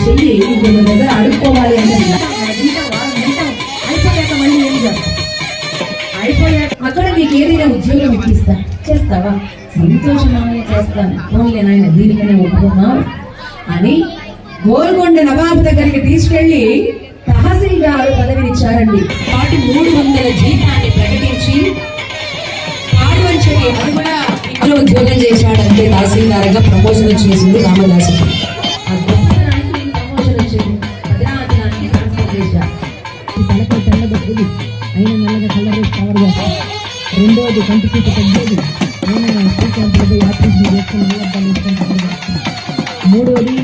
చెయ్యి ఇంకొక దగ్గర అడుక్కోవాలి అంటే అయిపోయాక మళ్ళీ ఏం చేస్తాం అయిపోయాక అక్కడ నీకు ఏదైనా ఉద్యోగం ఇప్పిస్తా. చేస్తావా? సంతోషమానే చేస్తాను. ఫోన్లే నాయన దీనికనే ఒప్పుకున్నావు అని గోల్కొండ నవాబు దగ్గరికి తీసుకెళ్ళి తహసీల్దారు పదవినిచ్చారండి వాటి మూడు వందల జీతాన్ని ప్రకటించి కూడా ఇంట్లో ఉద్యోగం చేశాడంటే తహసీల్దార్గా ప్రమోషన్ వచ్చేసింది రామదాసు. రెండవది కంటికి తగ్గేది నేను శ్రీకాంత్లపై యాత్రికులు చేసుకుని నిలబడాలి మూడవది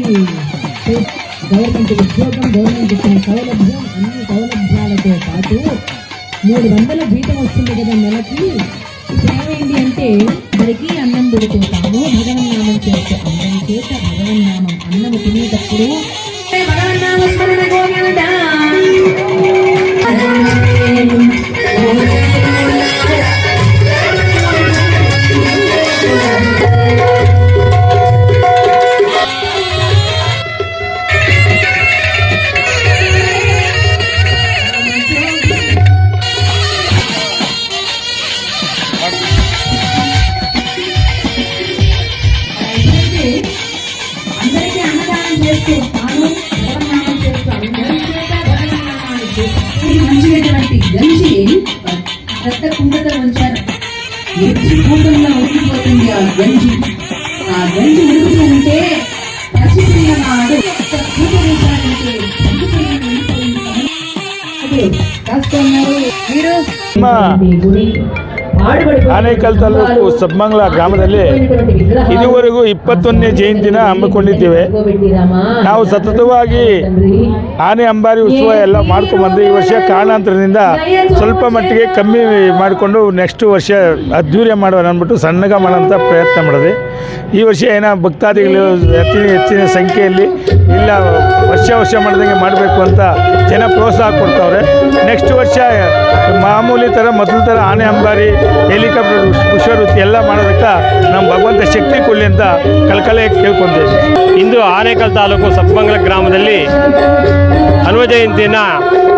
గవర్నమెంట్ ఉద్యోగం గవర్నమెంట్ ఇచ్చిన సౌలభ్యం అన్ని సౌలభ్యాలతో పాటు మూడు వందల జీతం వస్తుంది కదా నెలకి. ఇప్పుడు ఏమైంది అంటే మనకి అన్నం పెడుతుంటాము భగవన్నామం చేస్తే అన్నం చేత భగవన్నామం అన్నం తినేటప్పుడు చెత్త కుండగా ఉంచారు ఏ త్రికూటంలో ఉండిపోతుంది ఆ గంజి? ఆ గంజి ఉడుకుతూ మీరు? ಆನೇಕಲ್ ತಾಲೂಕು ಸಬ್ಮಂಗ್ಲ ಗ್ರಾಮದಲ್ಲಿ ಇದುವರೆಗೂ ಇಪ್ಪತ್ತೊಂದನೇ ಜಯಂತಿನ ಹಮ್ಮಿಕೊಂಡಿದ್ದೇವೆ. ನಾವು ಸತತವಾಗಿ ಆನೆ ಅಂಬಾರಿ ಉತ್ಸವ ಎಲ್ಲ ಮಾಡ್ಕೊಂಡ್ಬಂದು ಈ ವರ್ಷ ಕಾರಣಾಂತರದಿಂದ ಸ್ವಲ್ಪ ಮಟ್ಟಿಗೆ ಕಮ್ಮಿ ಮಾಡಿಕೊಂಡು ನೆಕ್ಸ್ಟ್ ವರ್ಷ ಅದ್ಧೂರ್ಯ ಮಾಡೋಣ ಅಂದ್ಬಿಟ್ಟು ಸಣ್ಣಗ ಮಾಡೋಂಥ ಪ್ರಯತ್ನ ಮಾಡಿದೆ ಈ ವರ್ಷ ಏನ ಭಕ್ತಾದಿಗಳು ಅತಿ ಹೆಚ್ಚಿನ ಸಂಖ್ಯೆಯಲ್ಲಿ ಇಲ್ಲ, ವರ್ಷ ವರ್ಷ ಮಾಡಿದಂಗೆ ಮಾಡಬೇಕು ಅಂತ ಜನ ಪ್ರೋತ್ಸಾಹ ಕೊಡ್ತಾವ್ರೆ. ನೆಕ್ಸ್ಟ್ ವರ್ಷ ಮಾಮೂಲಿ ಥರ ಮೊದಲ ಥರ ಆನೆ ಅಂಬಾರಿ ಹೆಲಿಕಾಪ್ಟರ್ ಪುಷ್ಪವೃತ್ತಿ ಎಲ್ಲ ಮಾಡೋದಕ್ಕೆ ನಮ್ಮ ಭಗವಂತ ಶಕ್ತಿ ಕೊಡಲಿ ಅಂತ ಕಲ್ಕಲೆ ಕೇಳ್ಕೊತೇವೆ ಇಂದು ಆನೇಕಲ್ ತಾಲೂಕು ಸಬ್ಬಂಗಲ ಗ್ರಾಮದಲ್ಲಿ ಹನುಮ ಜಯಂತಿಯನ್ನು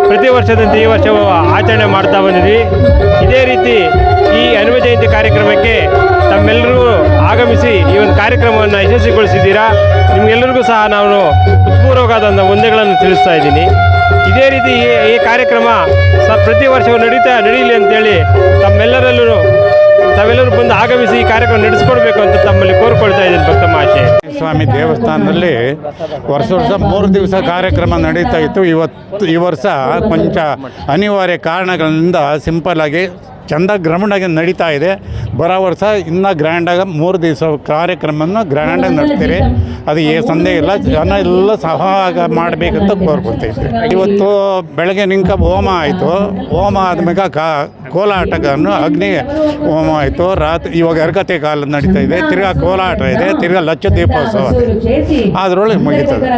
ಪ್ರತಿ ವರ್ಷದಂತೆ ಈ ವರ್ಷ ಆಚರಣೆ ಮಾಡ್ತಾ ಬಂದಿದ್ವಿ. ಇದೇ ರೀತಿ ಈ ಹನುಮ ಜಯಂತಿ ಕಾರ್ಯಕ್ರಮಕ್ಕೆ ತಮ್ಮೆಲ್ಲರೂ ಆಗಮಿಸಿ ಕಾರ್ಯಕ್ರಮವನ್ನು ಯಶಸ್ವಿಗೊಳಿಸಿದ್ದೀರಾ? ನಿಮಗೆಲ್ಲರಿಗೂ ಸಹ ನಾನು ಹೃತ್ಪೂರ್ವಕವಾದಂಥ ಮುಂದೆಗಳನ್ನು ತಿಳಿಸ್ತಾ ಇದ್ದೀನಿ. ಇದೇ ರೀತಿ ಈ ಕಾರ್ಯಕ್ರಮ ಸ ಪ್ರತಿ ವರ್ಷವೂ ನಡೀತಾ ನಡೀಲಿ ಅಂತೇಳಿ ತಮ್ಮೆಲ್ಲರಲ್ಲೂ ತಾವೆಲ್ಲರೂ ಬಂದು ಆಗಮಿಸಿ ಈ ಕಾರ್ಯಕ್ರಮ ನಡೆಸ್ಕೊಡ್ಬೇಕು ಅಂತ ತಮ್ಮಲ್ಲಿ ಕೋರ್ಕೊಳ್ತಾ ಇದ್ದೀನಿ ಭಕ್ತ ಮಾಚೆ ಸ್ವಾಮಿ ದೇವಸ್ಥಾನದಲ್ಲಿ ವರ್ಷ ವರ್ಷ ಮೂರು ದಿವಸ ಕಾರ್ಯಕ್ರಮ ನಡೀತಾ ಇತ್ತು. ಇವತ್ತು ಈ ವರ್ಷ ಕೊಂಚ ಅನಿವಾರ್ಯ ಕಾರಣಗಳಿಂದ ಸಿಂಪಲ್ ಆಗಿ ಚಂದ ಗ್ರೌಂಡಾಗಿ ನಡೀತಾ ಇದೆ. ಬರೋ ವರ್ಷ ಇನ್ನೂ ಗ್ರ್ಯಾಂಡಾಗಿ ಮೂರು ದಿವಸ ಕಾರ್ಯಕ್ರಮವನ್ನು ಗ್ರ್ಯಾಂಡಾಗಿ ನಡೆಸ್ತೀರಿ. ಅದು ಏ ಸಂದೇಹ ಇಲ್ಲ. ಜನ ಎಲ್ಲ ಸಹಭಾಗ ಮಾಡಬೇಕಂತ ಕೋರ್ಕೊತೀವಿ ಇವತ್ತು ಬೆಳಗ್ಗೆ ನಿಂಕ ಹೋಮ ಆಯಿತು. ಹೋಮ ಆದ್ಮೇಲೆ ಕಾ ಕೋಲಾಟಗನ್ನು ಅಗ್ನಿ ಹೋಮ ಆಯಿತು. ರಾತ್ರಿ ಇವಾಗ ಎರಗತೆ ಕಾಲ ನಡೀತಾ ಇದೆ. ತಿರ್ಗಾ ಕೋಲಾಟ ಇದೆ. ತಿರ್ಗಾ ಲಕ್ಷ ದೀಪೋತ್ಸವ ಅದರೊಳಗೆ ಮುಗೀತದೆ.